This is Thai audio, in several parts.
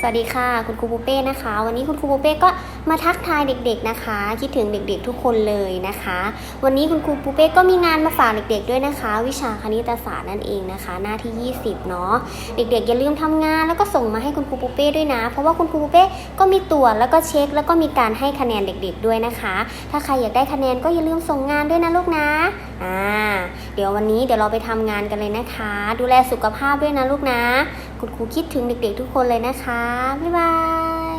สวัสดีค่ะ คุณครูปูเป้นะคะ วันนี้คุณครูปูเป้ก็มาทักทายเด็ก ๆนะคะ คิดถึงเด็ก ๆ ทุกคนเลยนะคะ วันนี้คุณครูปูเป้ก็มีงานมาฝากเด็ก ๆ ด้วยนะคะ วิชาคณิตศาสตร์นั่นเองนะคะ หน้าที่ 20 เนาะเด็ก ๆ อย่าลืมทำงานแล้วก็ส่งมาให้คุณครูปูเป้ด้วยนะ เพราะว่าคุณครูปูเป้ก็มีตรวจแล้วก็เช็ค แล้วก็มีการให้คะแนนเด็ก ๆ ด้วยนะคะ ถ้าใครอยากได้คะแนนก็อย่าลืมส่งงานด้วยนะลูกนะอ่าเดี๋ยววันนี้เดี๋ยวเราไปทำงานกันเลยนะคะ ดูแลสุขภาพด้วยนะลูกนะ คุณครูคิดถึงเด็กๆทุกคนเลยนะคะ บ๊ายบาย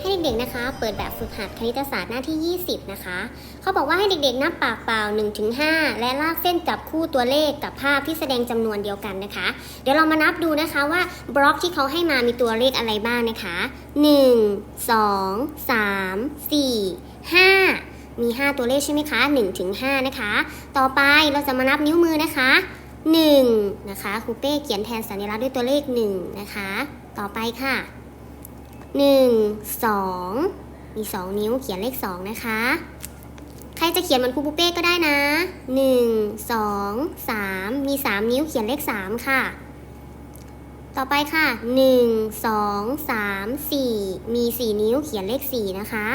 ให้เด็กๆ นะคะ เปิดแบบฝึกหัดคณิตศาสตร์หน้าที่ 20 นะคะ เขาบอกว่าให้เด็กๆ นับปากเปล่า 1-5 และลากเส้นจับคู่ตัวเลขกับภาพที่แสดงจำนวนเดียวกันนะคะ เดี๋ยวเรามานับดูนะคะว่าบล็อกที่เขาให้มามีตัวเลขอะไรบ้างนะคะ 1 2 3 4 5 มี 5 ตัวเลขใช่ไหมคะ1ถึง5นะคะ ต่อไปเราจะมานับนิ้วมือนะคะ1นะคะครูเป้เขียนแทนสัญลักษณ์ด้วยตัวเลข1นะคะ ต่อไปค่ะ 1 2 มี 2 นิ้วเขียนเลข 2 นะคะ ใครจะเขียนเหมือนครูปูเป้ก็ได้นะ 1 2 3 มี 3 นิ้วเขียนเลข 3 ค่ะ ต่อไปค่ะ 1 2 3 4 มี 4 นิ้วเขียนเลข 4 นะคะ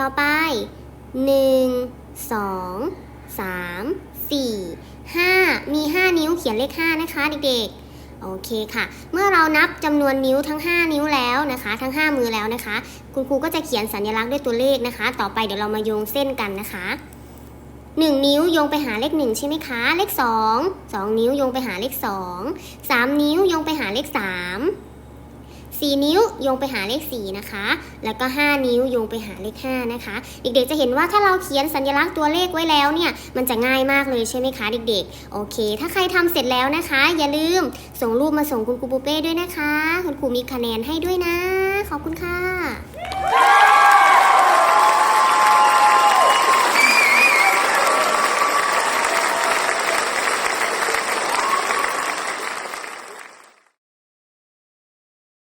ต่อไป 1 2 3 4 5มี5นิ้วเขียนเลข5นะคะเด็กๆ โอเคค่ะ เมื่อเรานับจำนวนนิ้วทั้ง 5 นิ้วแล้วนะคะ ทั้ง 5 มือแล้วนะคะ คุณครูก็จะเขียนสัญลักษณ์ด้วยตัวเลขนะคะ ต่อไปเดี๋ยวเรามาโยงเส้นกันนะคะ1นิ้วโยงไปหาเลข1ใช่ไหมคะ เลข2 2นิ้วโยงไปหาเลข2 3นิ้วโยงไปหาเลข3 4 นิ้วโยงไปหาเลข 4 นะคะ แล้วก็ 5 นิ้วโยงไปหาเลข 5 นะคะ เด็กๆจะเห็นว่าถ้าเราเขียนสัญลักษณ์ตัวเลขไว้แล้วเนี่ย มันจะง่ายมากเลยใช่ไหมคะเด็กๆ โอเค ถ้าใครทำเสร็จแล้วนะคะ อย่าลืมส่งรูปมาส่งคุณครูปูเป้ด้วยนะคะ คุณครูมีคะแนนให้ด้วยนะ ขอบคุณค่ะ